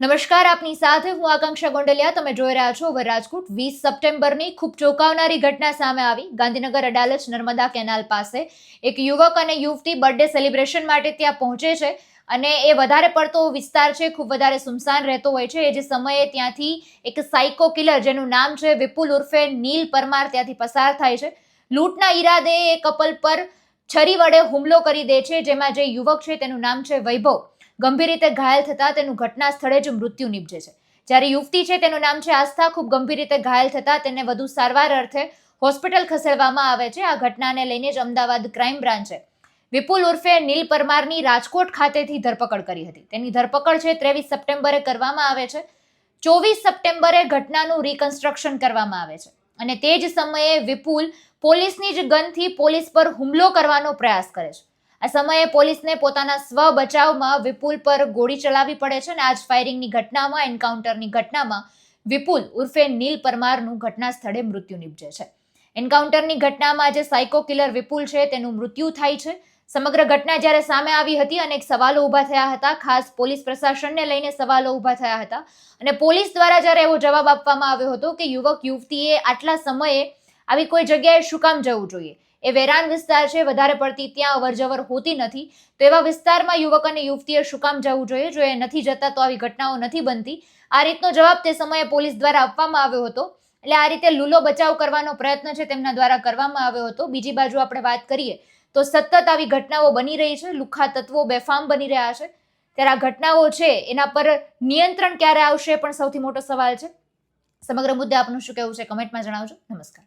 નમસ્કાર, આપની સાથે હું આકાંક્ષા ગોંડલિયા. તમે જોઈ રહ્યા છો હવે રાજકોટ વીસ સપ્ટેમ્બરની ખૂબ ચોંકાવનારી ઘટના સામે આવી. ગાંધીનગર અડાલજ નર્મદા કેનાલ પાસે એક યુવક અને યુવતી બર્થડે સેલિબ્રેશન માટે ત્યાં પહોંચે છે અને એ વધારે પડતો વિસ્તાર છે, ખૂબ વધારે સુમસાન રહેતો હોય છે. એ જે સમયે ત્યાંથી એક સાયકો કિલર જેનું નામ છે, વિપુલ ઉર્ફે નીલ પરમાર, ત્યાંથી પસાર થાય છે. લૂંટના ઈરાદે એ કપલ પર છરી વડે હુમલો કરી દે છે, જેમાં જે યુવક છે તેનું નામ છે વૈભવ. ગંભીર રીતે ઘાયલ થતાં તેનું ઘટના સ્થળે જ મૃત્યુ નીપજે છે. જ્યારે યુવતી છે, તેનું નામ છે આસ્થા. ખૂબ ગંભીર રીતે ઘાયલ થતાં તેને વધુ સારવાર અર્થે હોસ્પિટલ ખસેડવામાં આવે છે. આ ઘટનાને લઈને જ અમદાવાદ ક્રાઇમ બ્રાન્ચે વિપુલ ઉર્ફે નીલ પરમારની રાજકોટ ખાતેથી ધરપકડ કરી હતી. તેની ધરપકડ છે, ત્રેવીસ સપ્ટેમ્બરે કરવામાં આવે છે. ચોવીસ સપ્ટેમ્બરે ઘટનાનું રિકન્સ્ટ્રક્શન કરવામાં આવે છે. અને તે જ સમયે વિપુલ પોલીસની જ ગનથી પોલીસ પર હુમલો કરવાનો પ્રયાસ કરે છે. આ સમયે પોલીસને પોતાના સ્વ બચાવમાં વિપુલ પર ગોળી ચલાવવી પડે છે અને આ જ ફાયરિંગની ઘટનામાં, એન્કાઉન્ટરની ઘટનામાં વિપુલ ઉર્ફે નીલ પરમારનું ઘટના સ્થળે મૃત્યુ નીપજે છે. એન્કાઉન્ટરની ઘટનામાં જે સાયકો કિલર વિપુલ છે, તેનું મૃત્યુ થાય છે. સમગ્ર ઘટના જ્યારે સામે આવી હતી અનેક સવાલો ઊભા થયા હતા, ખાસ પોલીસ પ્રશાસનને લઈને સવાલો ઊભા થયા હતા અને પોલીસ દ્વારા જ્યારે એવો જવાબ આપવામાં આવ્યો હતો કે યુવક, યુવતીએ આટલા સમયે આવી કોઈ જગ્યાએ શું કામ જવું જોઈએ? એ વેરાન વિસ્તાર છે, વધારે પડતી ત્યાં અવરજવર હોતી નથી. તો એવા વિસ્તારમાં યુવક અને યુવતીએ શું કામ જવું જોઈએ? જો એ નથી જતા તો આવી ઘટનાઓ નથી બનતી. આ રીતનો જવાબ તે સમયે પોલીસ દ્વારા આપવામાં આવ્યો હતો. એટલે આ રીતે લૂલો બચાવ કરવાનો પ્રયત્ન છે તેમના દ્વારા કરવામાં આવ્યો હતો. બીજી બાજુ આપણે વાત કરીએ તો સતત આવી ઘટનાઓ બની રહી છે. લુખા તત્વો બેફામ બની રહ્યા છે. ત્યારે આ ઘટનાઓ છે, એના પર નિયંત્રણ ક્યારે આવશે પણ સૌથી મોટો સવાલ છે. સમગ્ર મુદ્દે આપનું શું કહેવું છે? કમેન્ટમાં જણાવજો. નમસ્કાર.